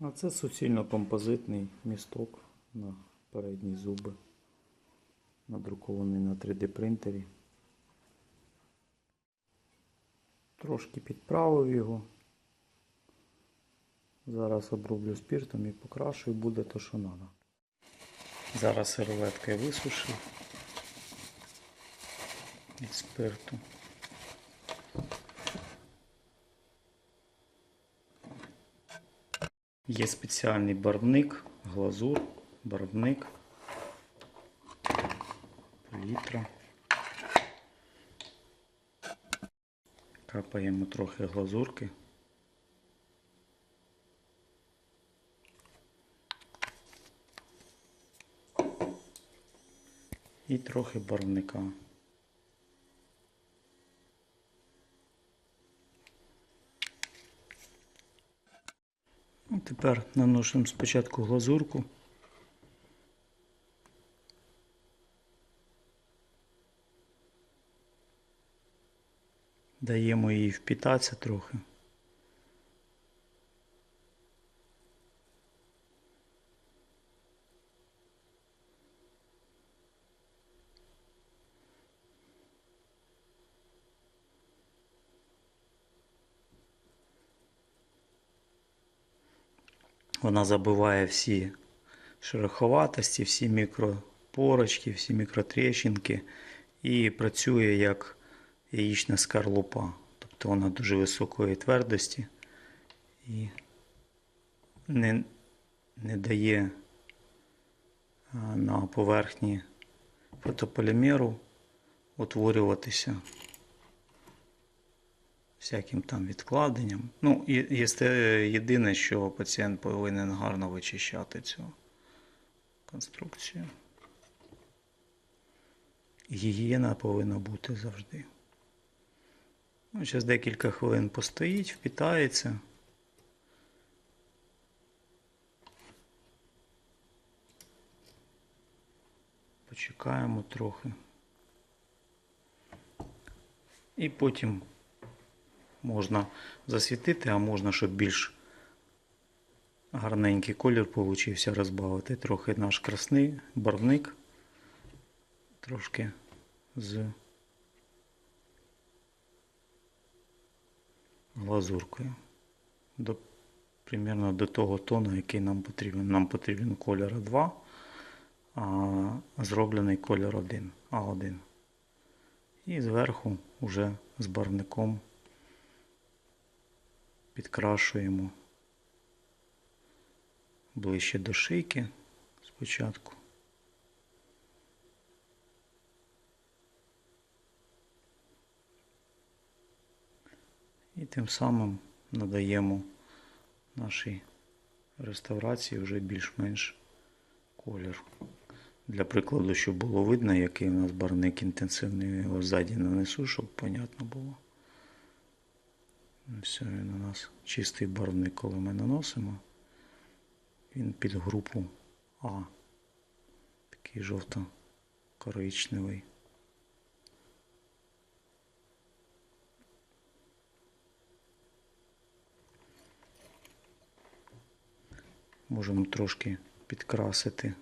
А це суцільно композитний місток на передні зуби, надрукований на 3D принтері. Трошки підправив його. Зараз оброблю спіртом і покрашую, буде те, що треба. Зараз серветкою висушив від спирту. Є спеціальний барвник, глазур, барвник, палітра. Капаємо трохи глазурки. І трохи барвника. Тепер наносимо спочатку глазурку. Даємо їй впітатися трохи. Вона забиває всі шероховатості, всі мікропорочки, всі мікротрещинки і працює як яєчна скорлупа. Тобто вона дуже високої твердості і не, не дає на поверхні фотополімеру утворюватися всяким там відкладенням. Ну, є, є єдине, що пацієнт повинен гарно вичищати цю конструкцію. Гігієна повинна бути завжди. Ну, зараз декілька хвилин постоїть, впітається. Почекаємо трохи. І потім можна засвітити, а можна, щоб більш гарненький колір получився, розбавити трохи наш красний барвник, трошки з глазуркою. До, примерно до того тону, який нам потрібен. Нам потрібен кольор 2, а зроблений кольор 1, А1. І зверху вже з барвником підкрашуємо ближче до шийки спочатку. І тим самим надаємо нашій реставрації вже більш-менш колір. Для прикладу, щоб було видно, який у нас барвник інтенсивний, його ззаді нанесу, щоб понятно було. Все, він у нас чистий барвник, коли ми наносимо. Він під групу А. Такий жовто-коричневий. Можемо трошки підкрасити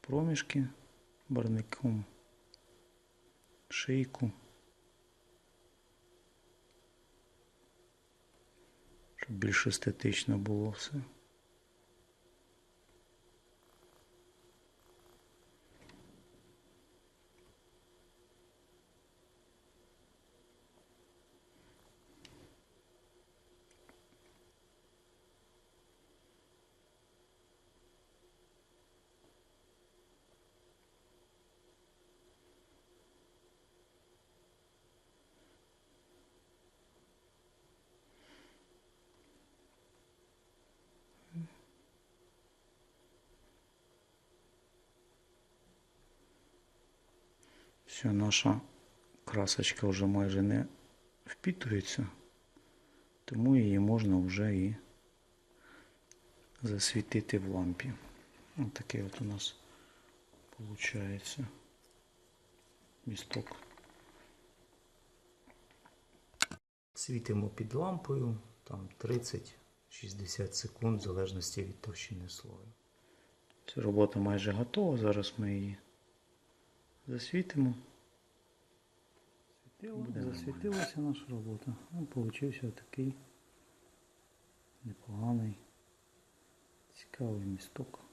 проміжки барвником, шийку. Більш естетично було все. Все, наша красочка вже майже не впітується, тому її можна вже і засвітити в лампі. Ось такий от у нас виходить місток. Світимо під лампою, там 30 60 секунд в залежності від товщини слою. Ця робота майже готова. Зараз ми її засвітимо. Засвітилася наша робота. Ну, получився такий непоганий, цікавий місток.